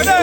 எடே